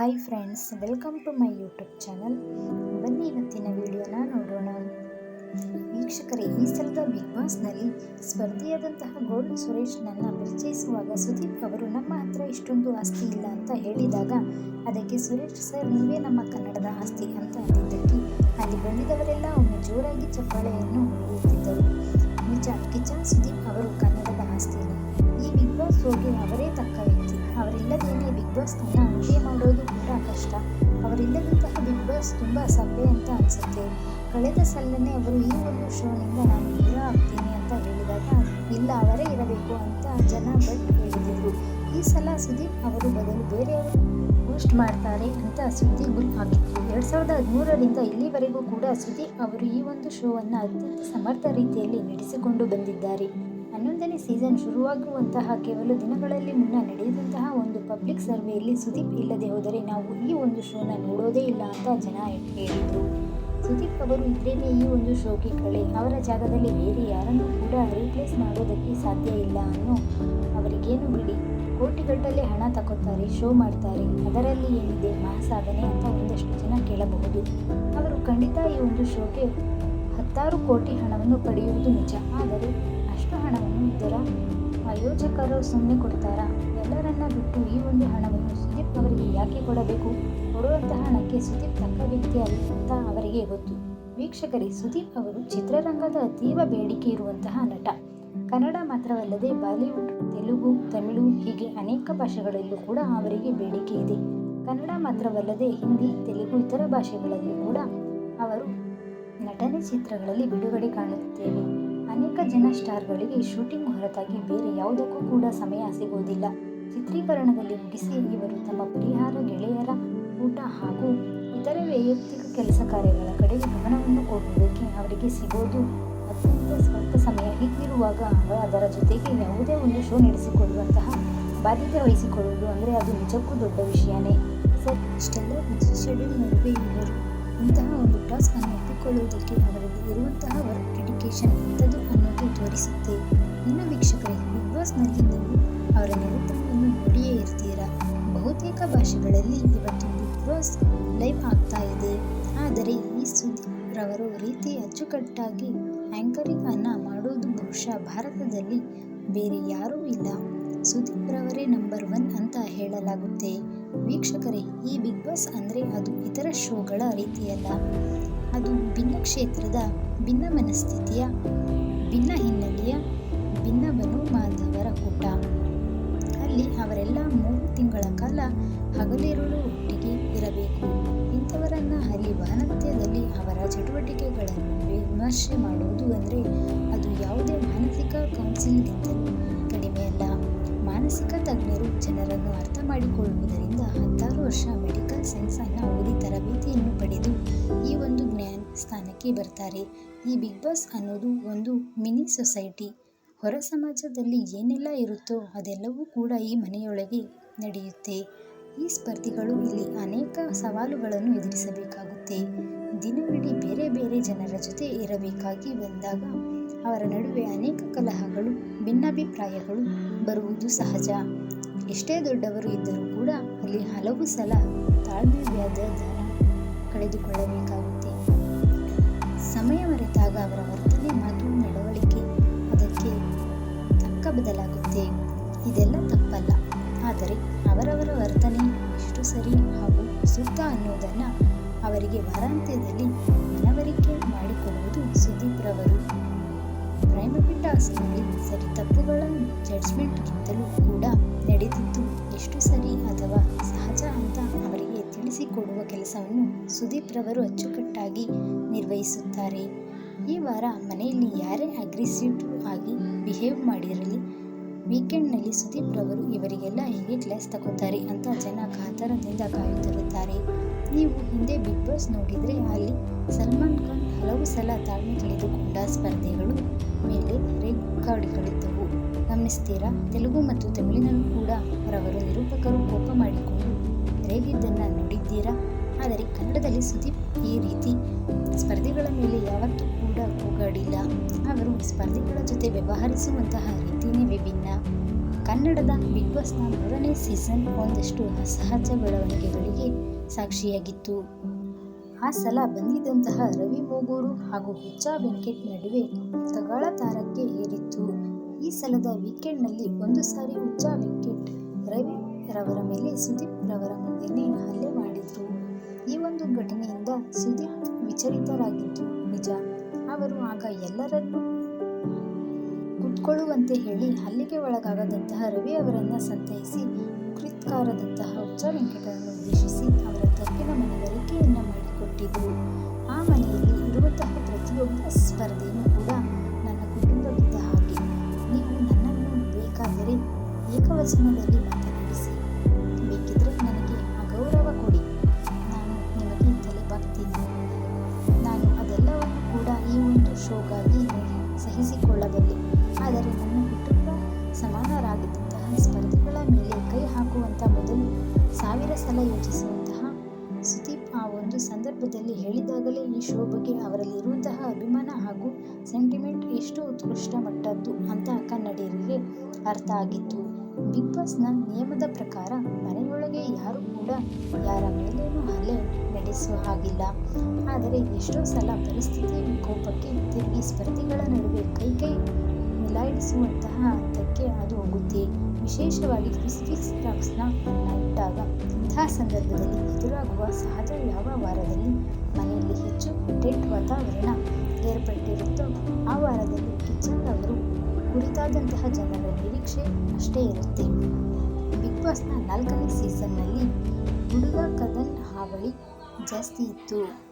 Hi friends welcome to my YouTube channel ಬನ್ನಿ ಇವತ್ತಿನ ವಿಡಿಯೋನ ನೋಡೋಣ. ವೀಕ್ಷಕರೇ, ಈ ಸಲದ ಬಿಗ್ ಬಾಸ್ನಲ್ಲಿ ಸ್ಪರ್ಧಿಯಾದಂತಹ ಗೋಲ್ಡ್ ಸುರೇಶ್ನನ್ನು ಪರಿಚಯಿಸುವಾಗ ಸುದೀಪ್ ಅವರು, ನಮ್ಮ ಹತ್ರ ಇಷ್ಟೊಂದು ಆಸ್ತಿ ಇಲ್ಲ ಅಂತ ಹೇಳಿದಾಗ, ಅದಕ್ಕೆ ಸುರೇಶ್, ಸರ್, ನೀವೇ ನಮ್ಮ ಕನ್ನಡದ ಆಸ್ತಿ ಅಂತ ಅಂದಿದ್ದಕ್ಕೆ, ಅಲ್ಲಿ ಬಂದಿದವರೆಲ್ಲ ಒಮ್ಮೆ ಜೋರಾಗಿ ಚಪ್ಪಾಳೆಯನ್ನು ಹೊಡೆಯುತ್ತಿದ್ದರು. ನಿಜ ಕಿಚನ್ ಸುದೀಪ್ ಅವರು ಕನ್ನಡದ ಆಸ್ತಿ ಈ ಬಿಗ್ ಬಾಸ್ ಹೋಗಿ ಅವರೇ ತಕ್ಕ ಅವರಿಲ್ಲದೇನೆ ಬಿಗ್ ಬಾಸ್ ಅನ್ನ ಅಡುಗೆ ಮಾಡೋದು ಕೂಡ ಕಷ್ಟ. ಅವರಿಲ್ಲದಂತಹ ಬಿಗ್ ಬಾಸ್ ತುಂಬ ಸಭೆ ಅಂತ ಅನಿಸುತ್ತೆ. ಕಳೆದ ಸಲ್ಲನೆ ಅವರು ಈ ಒಂದು ಶೋನಿಂದ ನಾನು ದೂರ ಆಗ್ತೀನಿ ಅಂತ ಹೇಳಿದಾಗ, ಇಲ್ಲ, ಅವರೇ ಇರಬೇಕು ಅಂತ ಜನ ಬಟ್ ಹೇಳಿದರು. ಈ ಸಲ ಸುದೀಪ್ ಅವರು ಬದಲು ಬೇರೆಯವರು ಪೋಸ್ಟ್ ಮಾಡ್ತಾರೆ ಅಂತ ಸುದ್ದಿ ಗುಲ್ ಆಗಿತ್ತು ಎರಡು ಸಾವಿರದ ಹದಿಮೂರರಿಂದ ಇಲ್ಲಿವರೆಗೂ ಕೂಡ ಸುದೀಪ್ ಅವರು ಈ ಒಂದು ಶೋವನ್ನು ಅತ್ಯಂತ ಸಮರ್ಥ ರೀತಿಯಲ್ಲಿ ನಡೆಸಿಕೊಂಡು ಬಂದಿದ್ದಾರೆ. ಹನ್ನೊಂದನೇ ಸೀಸನ್ ಶುರುವಾಗುವಂತಹ ಕೇವಲ ದಿನಗಳಲ್ಲಿ ಮುನ್ನ ನಡೆಯುವಂತಹ ಒಂದು ಪಬ್ಲಿಕ್ ಸರ್ವೆಯಲ್ಲಿ ಸುದೀಪ್ ಇಲ್ಲದೆ ಹೋದರೆ ನಾವು ಈ ಒಂದು ಶೋನ ನೋಡೋದೇ ಇಲ್ಲ ಅಂತ ಜನ ಹೇಳಿದರು. ಸುದೀಪ್ ಅವರು ಇದ್ರೇನೆ ಈ ಒಂದು ಶೋಗೆ ಕಳೆ. ಅವರ ಜಾಗದಲ್ಲಿ ಬೇರೆ ಯಾರನ್ನೂ ಕೂಡ ರೀಪ್ಲೇಸ್ ಮಾಡೋದಕ್ಕೆ ಸಾಧ್ಯ ಇಲ್ಲ ಅನ್ನೋ ಅವರಿಗೇನು ಬಿಡಿ. ಕೋಟಿಗಟ್ಟಲೆ ಹಣ ತಗೋತಾರೆ ಶೋ ಮಾಡ್ತಾರೆ. ಅದರಲ್ಲಿ ಏನಿದೆ? ಮಹಾಸಾಧನೆ ಅಂತ ಒಂದಷ್ಟು ಜನ ಕೇಳಬಹುದು. ಅವರು ಖಂಡಿತ ಈ ಒಂದು ಶೋಗೆ ಹತ್ತಾರು ಕೋಟಿ ಹಣವನ್ನು ಪಡೆಯುವುದು ನಿಜ. ಆದರೆ ಹಣವನ್ನು ಇದರ ಆಯೋಜಕರು ಸುಮ್ಮನೆ ಕೊಡ್ತಾರಾ? ಎಲ್ಲರನ್ನ ಬಿಟ್ಟು ಈ ಒಂದು ಹಣವನ್ನು ಸುದೀಪ್ ಅವರಿಗೆ ಯಾಕೆ ಕೊಡಬೇಕು? ಕೊಡುವಂತಹ ಹಣಕ್ಕೆ ಸುದೀಪ್ ತಕ್ಕ ವ್ಯಕ್ತಿ ಅಲ್ಲ ಅಂತ ಅವರಿಗೆ ಗೊತ್ತು. ವೀಕ್ಷಕರೇ, ಸುದೀಪ್ ಅವರು ಚಿತ್ರರಂಗದ ಅತೀವ ಬೇಡಿಕೆ ಇರುವಂತಹ ನಟ. ಕನ್ನಡ ಮಾತ್ರವಲ್ಲದೆ ಬಾಲಿವುಡ್, ತೆಲುಗು, ತಮಿಳು ಹೀಗೆ ಅನೇಕ ಭಾಷೆಗಳಲ್ಲೂ ಕೂಡ ಅವರಿಗೆ ಬೇಡಿಕೆ ಇದೆ. ಕನ್ನಡ ಮಾತ್ರವಲ್ಲದೆ ಹಿಂದಿ, ತೆಲುಗು, ಇತರ ಭಾಷೆಗಳಲ್ಲೂ ಕೂಡ ಅವರು ನಟನೆ ಚಿತ್ರಗಳಲ್ಲಿ ಬಿಡುಗಡೆ ಕಾಣುತ್ತೇವೆ ಅನೇಕ ಜನ ಸ್ಟಾರ್ಗಳಿಗೆ ಶೂಟಿಂಗ್ ಹೊರತಾಗಿ ಬೇರೆ ಯಾವುದಕ್ಕೂ ಕೂಡ ಸಮಯ ಸಿಗುವುದಿಲ್ಲ ಚಿತ್ರೀಕರಣದಲ್ಲಿ ಮುಗಿಸಿ ಇವರು ತಮ್ಮ ಪರಿಹಾರ, ಗೆಳೆಯರ ಊಟ ಹಾಗೂ ಇತರೆ ವೈಯಕ್ತಿಕ ಕೆಲಸ ಕಾರ್ಯಗಳ ಕಡೆ ಗಮನವನ್ನು ಕೊಡುವುದಕ್ಕೆ ಅವರಿಗೆ ಸಿಗೋದು ಅತ್ಯಂತ ಸ್ವಲ್ಪ ಸಮಯ. ಹೀಗಿರುವಾಗ ಅದರ ಜೊತೆಗೆ ಯಾವುದೇ ಒಂದು ಶೋ ನಡೆಸಿಕೊಳ್ಳುವಂತಹ ಬಾಧ್ಯತೆ ವಹಿಸಿಕೊಳ್ಳುವುದು ಅಂದರೆ ಅದು ನಿಜಕ್ಕೂ ದೊಡ್ಡ ವಿಷಯನೇ. ಸರ್, ಇಷ್ಟೆಲ್ಲ ಶೆಡ್ಯೂಲ್ ನಡುವೆ ಇವರು ಇಂತಹ ಒಂದು ಟಾಸ್ಕ್ ಅನ್ನು ಒಪ್ಪಿಕೊಳ್ಳುವುದಕ್ಕೆ ಅವರಲ್ಲಿ ಇರುವಂತಹ ವರ್ಕ್ ಡೆಡಿಕೇಶನ್ ಎಂಥದ್ದು ಅನ್ನೋದು ತೋರಿಸುತ್ತೆ. ಇನ್ನು ವೀಕ್ಷಕರೇ ಬಿಗ್ ಬಾಸ್ನಲ್ಲಿ ನೀವು ಅವರ ನಿರೂಪಣೆಯನ್ನು ನೋಡಿಯೇ ಇರ್ತೀರಾ? ಬಹುತೇಕ ಭಾಷೆಗಳಲ್ಲಿ ಇವತ್ತು ಬಿಗ್ ಬಾಸ್ ಲೈವ್ ಆಗ್ತಾ ಇದೆ. ಆದರೆ ಈ ಸುದ್ದಿ ರೀತಿ ಅಚ್ಚುಕಟ್ಟಾಗಿ ಆ್ಯಂಕರಿಂಗ್ ಅನ್ನು ಮಾಡೋದು ಬಹುಶಃ ಭಾರತದಲ್ಲಿ ಬೇರೆ ಯಾರೂ ಇಲ್ಲ. ಸುದೀಪ್ ರವರೇ ನಂಬರ್ ಒನ್ ಅಂತ ಹೇಳಲಾಗುತ್ತೆ. ವೀಕ್ಷಕರೇ, ಈ ಬಿಗ್ ಬಾಸ್ ಅಂದರೆ ಅದು ಇತರ ಶೋಗಳ ರೀತಿಯಲ್ಲ. ಅದು ಭಿನ್ನ ಕ್ಷೇತ್ರದ ಭಿನ್ನ ಮನಸ್ಥಿತಿಯ, ಭಿನ್ನ ಹಿನ್ನೆಲೆಯ, ಭಿನ್ನ ಮಾಧವರ ಕೂಟ. ಅಲ್ಲಿ ಅವರೆಲ್ಲ ಮೂರು ತಿಂಗಳ ಕಾಲ ಹಗಲಿರುಳು ಒಟ್ಟಿಗೆ ಇರಬೇಕು. ಇಂಥವರನ್ನು ಅರಿಯುವ ಅನಂತ್ಯದಲ್ಲಿ ಅವರ ಚಟುವಟಿಕೆಗಳನ್ನು ವಿಮರ್ಶೆ ಮಾಡುವುದು ಅಂದರೆ ಅದು ಯಾವುದೇ ಮಾನಸಿಕ ಕೌನ್ಸಿಲ್ಗಿಂತಲೂ ಮಾನಸಿಕ ತಜ್ಞರು ಜನರನ್ನು ಅರ್ಥ ಮಾಡಿಕೊಳ್ಳುವುದರಿಂದ ಹತ್ತಾರು ವರ್ಷ ಮೆಡಿಕಲ್ ಸೈನ್ಸ್ ಅನ್ನು ಓದಿ ತರಬೇತಿಯನ್ನು ಪಡೆದು ಈ ಒಂದು ಜ್ಞಾನ ಸ್ಥಾನಕ್ಕೆ ಬರ್ತಾರೆ. ಈ ಬಿಗ್ ಬಾಸ್ ಅನ್ನೋದು ಒಂದು ಮಿನಿ ಸೊಸೈಟಿ. ಹೊರ ಸಮಾಜದಲ್ಲಿ ಏನೆಲ್ಲ ಇರುತ್ತೋ ಅದೆಲ್ಲವೂ ಕೂಡ ಈ ಮನೆಯೊಳಗೆ ನಡೆಯುತ್ತೆ. ಈ ಸ್ಪರ್ಧಿಗಳು ಇಲ್ಲಿ ಅನೇಕ ಸವಾಲುಗಳನ್ನು ಎದುರಿಸಬೇಕಾಗುತ್ತೆ. ದಿನವಿಡೀ ಬೇರೆ ಬೇರೆ ಜನರ ಜೊತೆ ಇರಬೇಕಾಗಿ ಬಂದಾಗ ಅವರ ನಡುವೆ ಅನೇಕ ಕಲಹಗಳು, ಭಿನ್ನಾಭಿಪ್ರಾಯಗಳು ಬರುವುದು ಸಹಜ. ಎಷ್ಟೇ ದೊಡ್ಡವರು ಇದ್ದರೂ ಕೂಡ ಅಲ್ಲಿ ಹಲವು ಸಲ ತಾಳ್ಮೆ ವ್ಯಾಧನ ಕಳೆದುಕೊಳ್ಳಬೇಕಾಗುತ್ತೆ. ಸಮಯ ಮರೆತಾಗ ಅವರ ವರ್ತನೆ, ಮಾತು, ನಡವಳಿಕೆ ಅದಕ್ಕೆ ತಕ್ಕ ಬದಲಾಗುತ್ತೆ. ಇದೆಲ್ಲ ತಪ್ಪಲ್ಲ. ಆದರೆ ಅವರವರ ವರ್ತನೆ ಎಷ್ಟು ಸರಿ ಹಾಗೂ ಸೂಕ್ತ ಅನ್ನೋದನ್ನು ಅವರಿಗೆ ವಾರಾಂತ್ಯದಲ್ಲಿ ಮನವರಿಕೆ ಮಾಡಿಕೊಳ್ಳುವುದು ಸುದೀಪ್ ರವರು ಪ್ರೈಮರಿ ಅಷ್ಟೇ ಸರಿ ತಪ್ಪುಗಳನ್ನು ಜಡ್ಜ್ಮೆಂಟ್ಗಿಂತಲೂ ಕೂಡ ನಡೆದಿದ್ದು ಎಷ್ಟು ಸರಿ ಅಥವಾ ಸಹಜ ಅಂತ ಅವರಿಗೆ ತಿಳಿಸಿಕೊಡುವ ಕೆಲಸವನ್ನು ಸುದೀಪ್ ರವರು ಅಚ್ಚುಕಟ್ಟಾಗಿ ನಿರ್ವಹಿಸುತ್ತಾರೆ ಈ ವಾರ ಮನೆಯಲ್ಲಿ ಯಾರೇ ಅಗ್ರೆಸಿವ್ ಆಗಿ ಬಿಹೇವ್ ಮಾಡಿರಲಿ ವೀಕೆಂಡ್ನಲ್ಲಿ ಸುದೀಪ್ ರವರು ಇವರಿಗೆಲ್ಲ ಹೇಗೆ ಕ್ಲಾಸ್ ತಗೋತಾರೆ ಅಂತ ಜನ ಕಾತರದಿಂದ ಕಾಯುತ್ತಿರುತ್ತಾರೆ ನೀವು ಹಿಂದೆ ಬಿಗ್ ಬಾಸ್ ನೋಡಿದರೆ ಅಲ್ಲಿ ಸಲ್ಮಾನ್ ಖಾನ್ ಹಲವು ಸಲ ತಾಳ್ಮೆ ಕಳೆದುಕೊಂಡ ಸ್ಪರ್ಧೆಗಳು ಮೇಲೆ ರೆಡ್ ಕಾರ್ಡ್ಗಳಿದ್ದವು. ಗಮನಿಸ್ತೀರಾ ತೆಲುಗು ಮತ್ತು ತಮಿಳಿನಲ್ಲೂ ಕೂಡ ಅವರವರು ನಿರೂಪಕರು ಕೋಪ ಮಾಡಿಕೊಂಡು ರೇಗಿದ್ದನ್ನು ನೋಡಿದ್ದೀರಾ? ಆದರೆ ಕನ್ನಡದಲ್ಲಿ ಸುದೀಪ್ ಈ ರೀತಿ ಸ್ಪರ್ಧೆಗಳ ಮೇಲೆ ಯಾವತ್ತೂ ಕೂಡ ಕೂಗಾಡಿಲ್ಲ. ಅವರು ಸ್ಪರ್ಧೆಗಳ ಜೊತೆ ವ್ಯವಹರಿಸುವಂತಹ ರೀತಿಯೇ ವಿಭಿನ್ನ. ಕನ್ನಡದ ಬಿಗ್ ಬಾಸ್ನ ಮೂರನೇ ಸೀಸನ್ ಒಂದಷ್ಟು ಅಸಹಜ ಬೆಳವಣಿಗೆಗಳಿಗೆ ಸಾಕ್ಷಿಯಾಗಿತ್ತು. ಸಲ ಬಂದಿದ್ದಂತಹ ರವಿ ಮೂಗೂರು ಹಾಗೂ ಹುಚ್ಚ ವೆಂಕಟ್ ನಡುವೆ ತಗಾಳ ತಾರಕ್ಕೆ ಏರಿತ್ತು. ಈ ಸಲದ ವೀಕೆಂಡ್ನಲ್ಲಿ ಒಂದು ಸಾರಿ ಹುಚ್ಚ ವೆಂಕಟ್ ರವಿ ರವರ ಮೇಲೆ ಸುದೀಪ್ ರವರ ಮುಂದೆನೇ ಹಲ್ಲೆ ಮಾಡಿದ್ರು. ಈ ಒಂದು ಘಟನೆಯಿಂದ ಸುದೀಪ್ ವಿಚಲಿತರಾಗಿದ್ದು ನಿಜ. ಅವರು ಆಗ ಎಲ್ಲರನ್ನೂ ಕುತ್ಕೊಳ್ಳುವಂತೆ ಹೇಳಿ ಹಲ್ಲಿಗೆ ಒಳಗಾಗದಂತಹ ರವಿ ಅವರನ್ನ ಸಂತೈಸಿ ಕೃತ್ಕಾರದಂತಹ ಹುಚ್ಚ ವೆಂಕಟರನ್ನು ಉದ್ದೇಶಿಸಿ ಒಂದು ಶೋಗಾಗಿ ಸಹಿಸಿಕೊಳ್ಳಬಲ್ಲೆ. ಆದರೆ ನನ್ನ ಕುಟುಂಬ ಸಮಾನರಾಗಿದ್ದಂತಹ ಸ್ಪರ್ಧಿಗಳ ಮೇಲೆ ಕೈ ಹಾಕುವಂಥ ಮೊದಲು ಸಾವಿರ ಸಲ ಯೋಚಿಸುವಂತಹ ಸುದೀಪ್ ಆ ಒಂದು ಸಂದರ್ಭದಲ್ಲಿ ಹೇಳಿದಾಗಲೇ ಈ ಶೋ ಬಗ್ಗೆ ಅವರಲ್ಲಿ ಇರುವಂತಹ ಅಭಿಮಾನ ಹಾಗೂ ಸೆಂಟಿಮೆಂಟ್ ಎಷ್ಟು ಉತ್ಕೃಷ್ಟ ಮಟ್ಟದ್ದು ಅಂತ ಕನ್ನಡಿಗರಿಗೆ ಅರ್ಥ ಆಗಿತ್ತು. ಬಿಗ್ ನಿಯಮದ ಪ್ರಕಾರ ಮನೆಯೊಳಗೆ ಯಾರು ಕೂಡ ಯಾರ ಮೇಲೇನೂ ಹಲ್ಲೆ ನಡೆಸುವ ಹಾಗಿಲ್ಲ. ಆದರೆ ಎಷ್ಟೋ ಸಲ ಪರಿಸ್ಥಿತಿ ಕೋಪಕ್ಕೆ ತಿರುಗಿ ಸ್ಪರ್ಧಿಗಳ ನಡುವೆ ಕೈ ಕೈ ಮಿಲಾಯಿಸುವಂತಹ ಹಂತಕ್ಕೆ ಅದು ಹೋಗುತ್ತೆ. ವಿಶೇಷವಾಗಿ ಫಿಸ್ ಫಿಕ್ಸ್ ಟಾಕ್ಸ್ನ ಇಟ್ಟಾಗ ಇಂತಹ ಸಂದರ್ಭದಲ್ಲಿ ಎದುರಾಗುವ ಸಹಜ ಯಾವ ವಾರದಲ್ಲಿ ಮನೆಯಲ್ಲಿ ಹೆಚ್ಚು ಟೆಂಟ್ ವಾತಾವರಣ ಏರ್ಪಟ್ಟಿರುತ್ತೋ ಆ ವಾರದಲ್ಲಿ ಕಿಚನ್ ಅವರು ಕುರಿತಾದಂತಹ ಜನರ ನಿರೀಕ್ಷೆ ಅಷ್ಟೇ ಇರುತ್ತೆ. ಬಿಗ್ ಬಾಸ್ನ ನಾಲ್ಕನೇ ಸೀಸನ್ನಲ್ಲಿ ಹುಡುಗ ಕದನ್ ಹಾವಳಿ ಜಾಸ್ತಿ ಇತ್ತು.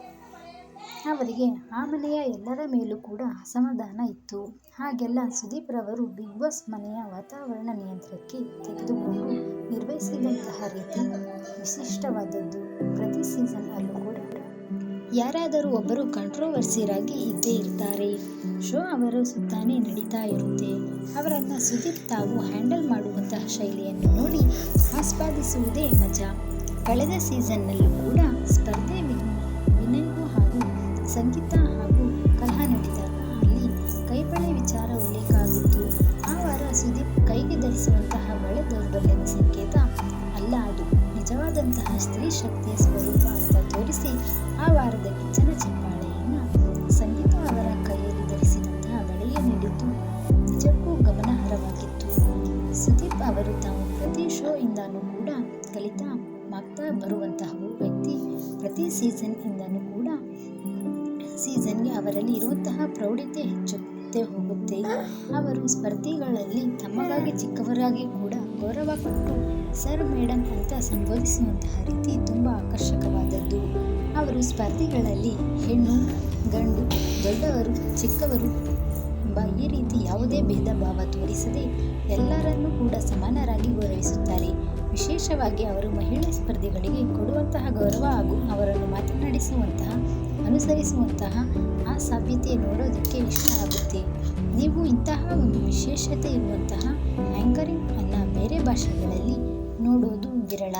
ಅವರಿಗೆ ಆ ಮನೆಯ ಎಲ್ಲರ ಮೇಲೂ ಕೂಡ ಅಸಮಾಧಾನ ಇತ್ತು. ಹಾಗೆಲ್ಲ ಸುದೀಪ್ ರವರು ಬಿಗ್ ಬಾಸ್ ಮನೆಯ ವಾತಾವರಣ ನಿಯಂತ್ರಣಕ್ಕೆ ತೆಗೆದುಕೊಂಡು ನಿರ್ವಹಿಸಿದಂತಹ ರೀತಿ ವಿಶಿಷ್ಟವಾದದ್ದು. ಪ್ರತಿ ಸೀಸನ್ ಅಲ್ಲೂ ಯಾರಾದರೂ ಒಬ್ಬರು ಕಂಟ್ರೋವರ್ಸಿರಾಗಿ ಇದ್ದೇ ಇರ್ತಾರೆ. ಶೋ ಅವರ ಸುತ್ತಾನೆ ನಡೀತಾ ಇರುತ್ತೆ. ಅವರನ್ನು ಸುದೀಪ್ ತಾವು ಹ್ಯಾಂಡಲ್ ಮಾಡುವಂತಹ ಶೈಲಿಯನ್ನು ನೋಡಿ ಆಸ್ವಾದಿಸುವುದೇ ಮಜಾ. ಕಳೆದ ಸೀಸನ್ನಲ್ಲೂ ಕೂಡ ಸ್ಪರ್ಧೆ ವಿನಯು ಹಾಗೂ ಸಂಗೀತ ಹಾಗೂ ಕಲಹ ನಡೆದರು ಅಲ್ಲಿ ಕೈಬಳೆ ವಿಚಾರ ಉಲ್ಲೇಖ ಆಗಿತ್ತು ಆ ವಾರ ಸುದೀಪ್ ಕೈಗೆ ಧರಿಸುವಂತಹ ಬಳೆ ದೌರ್ಬಲ್ಯದ ಸಂಕೇತ ಅಲ್ಲ ಅದು. ನಿಜವಾದಂತಹ ಸ್ತ್ರೀ ಶಕ್ತಿಯ ಸ್ವರೂಪ ಅಂತ ತೋರಿಸಿ ಆ ವಾರದ ಕಿಚ್ಚನ ಚಪ್ಪಾಳೆಯನ್ನು ಸಂಗೀತ ಅವರ ಕೈಯಲ್ಲಿ ಧರಿಸಿದಂತಹ ಬಳೆಯ ನೀಡಿದ್ದು ನಿಜಕ್ಕೂ ಗಮನಾರ್ಹವಾಗಿತ್ತು. ಸುದೀಪ್ ಅವರು ತಾವು ಪ್ರತಿ ಶೋ ಇಂದಾನೂ ಕೂಡ ಕಲಿತಾ ಮಾಗ್ತಾ ಬರುವಂತಹ ವ್ಯಕ್ತಿ ಪ್ರತಿ ಸೀಸನ್ ಇಂದಾನು ಕೂಡ ಸೀಸನ್ಗೆ ಅವರಲ್ಲಿ ಇರುವಂತಹ ಪ್ರೌಢತೆ ಹೆಚ್ಚುತ್ತೆ ಹೋಗುತ್ತೆ. ಅವರು ಸ್ಪರ್ಧಿಗಳಲ್ಲಿ ತಮಗಾಗಿ ಚಿಕ್ಕವರಾಗಿ ಕೂಡ ಗೌರವ ಕೊಟ್ಟು ಸರ್ ಮೇಡಮ್ ಅಂತ ಸಂಬೋಧಿಸುವಂತಹ ರೀತಿ ತುಂಬ ಆಕರ್ಷಕವಾದದ್ದು. ಅವರು ಸ್ಪರ್ಧಿಗಳಲ್ಲಿ ಹೆಣ್ಣು, ಗಂಡು, ದೊಡ್ಡವರು, ಚಿಕ್ಕವರು ಎಂಬ ಈ ರೀತಿ ಯಾವುದೇ ಭೇದ ಭಾವ ತೋರಿಸದೆ ಎಲ್ಲರನ್ನೂ ಕೂಡ ಸಮಾನರಾಗಿ ಗೌರವಿಸುತ್ತಾರೆ. ವಿಶೇಷವಾಗಿ ಅವರು ಮಹಿಳಾ ಸ್ಪರ್ಧಿಗಳಿಗೆ ಕೊಡುವಂತಹ ಗೌರವ ಹಾಗೂ ಅವರನ್ನು ಮಾತನಾಡಿಸುವಂತಹ, ಅನುಸರಿಸುವಂತಹ ಆ ಸಾಧ್ಯತೆ ನೋಡೋದಕ್ಕೆ ಇಷ್ಟ ಆಗುತ್ತೆ. ನೀವು ಇಂತಹ ಒಂದು ವಿಶೇಷತೆ ಇರುವಂತಹ ಆ್ಯಂಕರಿಂಗ್ ಬೇರೆ ಭಾಷೆಗಳಲ್ಲಿ ನೋಡೋದು ವಿರಳ.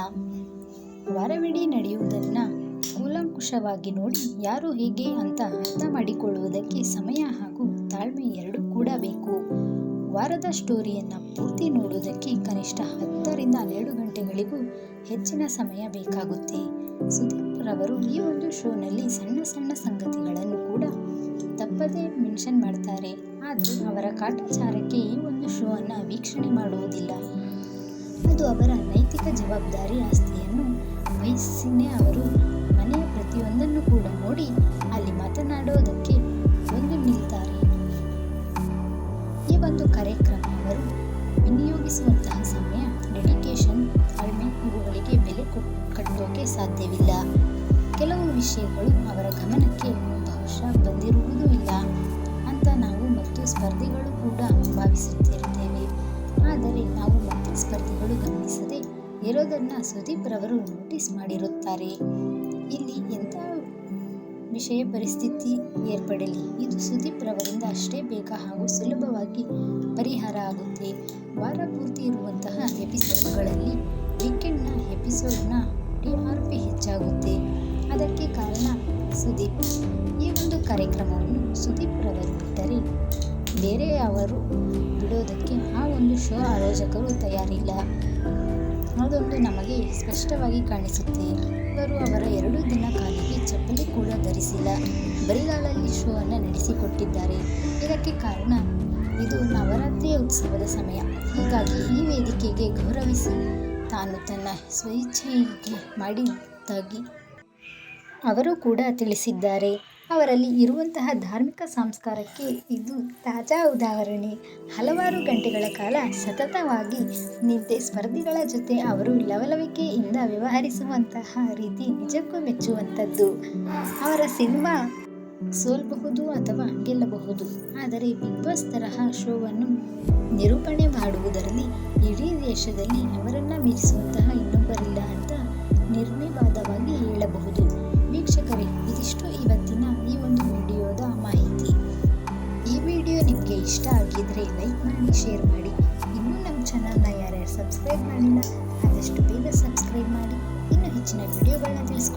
ವಾರವಿಡೀ ನಡೆಯುವುದನ್ನು ಕೂಲಂಕುಷವಾಗಿ ನೋಡಿ ಯಾರು ಹೇಗೆ ಅಂತ ಅರ್ಥ ಮಾಡಿಕೊಳ್ಳುವುದಕ್ಕೆ ಸಮಯ ಹಾಗೂ ತಾಳ್ಮೆ ಎರಡೂ ಕೂಡ ಬೇಕು. ವಾರದ ಸ್ಟೋರಿಯನ್ನು ಪೂರ್ತಿ ನೋಡುವುದಕ್ಕೆ ಕನಿಷ್ಠ ಹತ್ತರಿಂದ ಹನ್ನೆರಡು ಗಂಟೆಗಳಿಗೂ ಹೆಚ್ಚಿನ ಸಮಯ ಬೇಕಾಗುತ್ತೆ. ಸುದೀಪ್ ರವರು ಈ ಒಂದು ಶೋನಲ್ಲಿ ಸಣ್ಣ ಸಣ್ಣ ಸಂಗತಿಗಳನ್ನು ಕೂಡ ತಪ್ಪದೇ ಮೆನ್ಷನ್ ಮಾಡ್ತಾರೆ. ಆದರೆ ಅವರ ಕಾಟಾಚಾರಕ್ಕೆ ಈ ಒಂದು ಶೋ ಅನ್ನ ವೀಕ್ಷಣೆ ಮಾಡುವುದಿಲ್ಲ. ಅದು ಅವರ ನೈತಿಕ ಜವಾಬ್ದಾರಿ ಆಸ್ತಿಯನ್ನು ವಹಿಸಿನೇ ಅವರು ಮನೆಯ ಪ್ರತಿಯೊಂದನ್ನು ಕೂಡ ನೋಡಿ ಅಲ್ಲಿ ಮಾತನಾಡೋದಕ್ಕೆ ಒಂದು ನಿಲ್ತಾರೆ. ಈ ಒಂದು ಕಾರ್ಯಕ್ರಮ ಅವರು ವಿನಿಯೋಗಿಸುವಂತಹ ಸಮಯ ಡೆಡಿಕೇಶನ್ ತಾಳ್ಮೆ ಇವುಗಳಿಗೆ ಬೆಲೆ ಕೊಟ್- ಕಟ್ಟೋಕೆ ಸಾಧ್ಯವಿಲ್ಲ. ಕೆಲವು ವಿಷಯಗಳು ಅವರ ಗಮನಕ್ಕೆ ಬಹುಶಃ ಬಂದಿರುವುದೂ ಇಲ್ಲ ಅಂತ ನಾವು ಮತ್ತು ಸ್ಪರ್ಧಿಗಳು ಕೂಡ ಭಾವಿಸುತ್ತಿರುತ್ತೇವೆ. ಆದರೆ ನಾವು ಮತ್ತೆ ಸ್ಪರ್ಧಿಗಳು ಗಮನಿಸದೆ ಇರೋದನ್ನು ಸುದೀಪ್ ರವರು ನೋಟಿಸ್ ಮಾಡಿರುತ್ತಾರೆ. ಇಲ್ಲಿ ಎಂಥ ವಿಷಯ ಪರಿಸ್ಥಿತಿ ಏರ್ಪಡಲಿ? ಇದು ಸುದೀಪ್ ರವರಿಂದ ಅಷ್ಟೇ ಬೇಗ ಹಾಗೂ ಸುಲಭವಾಗಿ ಪರಿಹಾರ ಆಗುತ್ತೆ. ವಾರ ಪೂರ್ತಿ ಇರುವಂತಹ ಎಪಿಸೋಡ್ಗಳಲ್ಲಿ ವೀಕೆಂಡ್ನ ಎಪಿಸೋಡ್ನ ಟಿ ಆರ್ ಪಿ ಹೆಚ್ಚಾಗುತ್ತೆ. ಅದಕ್ಕೆ ಕಾರಣ ಸುದೀಪ್. ಈ ಒಂದು ಕಾರ್ಯಕ್ರಮವನ್ನು ಸುದೀಪ್ ರವರು ಬಿಟ್ಟರೆ ಬೇರೆ ಅವರು ಬಿಡೋದಕ್ಕೆ ಆ ಒಂದು ಶೋ ಆಯೋಜಕರು ತಯಾರಿಲ್ಲ. ಅದೊಂದು ನಮಗೆ ಸ್ಪಷ್ಟವಾಗಿ ಕಾಣಿಸುತ್ತೆ. ಇವರು ಅವರ ಎರಡು ದಿನ ಕಾಲಿಗೆ ಚಪ್ಪಲಿ ಕೂಡ ಧರಿಸಿಲ್ಲ. ಬರಿಗಾಲಲ್ಲಿ ಶೋ ಅನ್ನು ನಡೆಸಿಕೊಟ್ಟಿದ್ದಾರೆ. ಇದಕ್ಕೆ ಕಾರಣ ಇದು ನವರಾತ್ರಿಯ ಉತ್ಸವದ ಸಮಯ. ಹೀಗಾಗಿ ಈ ವೇದಿಕೆಗೆ ಗೌರವಿಸಿ ತಾನು ತನ್ನ ಸ್ವಇಚ್ಛೆಗೆ ಮಾಡಿದ್ದಾಗಿ ಅವರು ಕೂಡ ತಿಳಿಸಿದ್ದಾರೆ. ಅವರಲ್ಲಿ ಇರುವಂತಹ ಧಾರ್ಮಿಕ ಸಂಸ್ಕಾರಕ್ಕೆ ಇದು ತಾಜಾ ಉದಾಹರಣೆ. ಹಲವಾರು ಗಂಟೆಗಳ ಕಾಲ ಸತತವಾಗಿ ನಿದ್ದೆ ಸ್ಪರ್ಧಿಗಳ ಜೊತೆ ಅವರು ಲವಲವಿಕೆಯಿಂದ ವ್ಯವಹರಿಸುವಂತಹ ರೀತಿ ನಿಜಕ್ಕೂ ಮೆಚ್ಚುವಂಥದ್ದು. ಅವರ ಸಿನಿಮಾ ಸೋಲ್ಬಹುದು ಅಥವಾ ಗೆಲ್ಲಬಹುದು. ಆದರೆ ಬಿಗ್ ಬಾಸ್ ತರಹ ಶೋವನ್ನು ನಿರೂಪಣೆ ಮಾಡುವುದರಲ್ಲಿ ಇಡೀ ದೇಶದಲ್ಲಿ ಅವರನ್ನು ಮೀರಿಸುವಂತಹ ಆಗಿದ್ರೆ ಲೈಕ್ ಮಾಡಿ ಶೇರ್ ಮಾಡಿ. ಇನ್ನೂ ನಮ್ಮ ಚಾನಲ್ನ ಯಾರ್ಯಾರು ಸಬ್ಸ್ಕ್ರೈಬ್ ಮಾಡಿಲ್ಲ, ಆದಷ್ಟು ಬೇಗ ಸಬ್ಸ್ಕ್ರೈಬ್ ಮಾಡಿ. ಇನ್ನೂ ಹೆಚ್ಚಿನ ವಿಡಿಯೋಗಳನ್ನ ತಿಳಿಸ್ಕೊಂಡು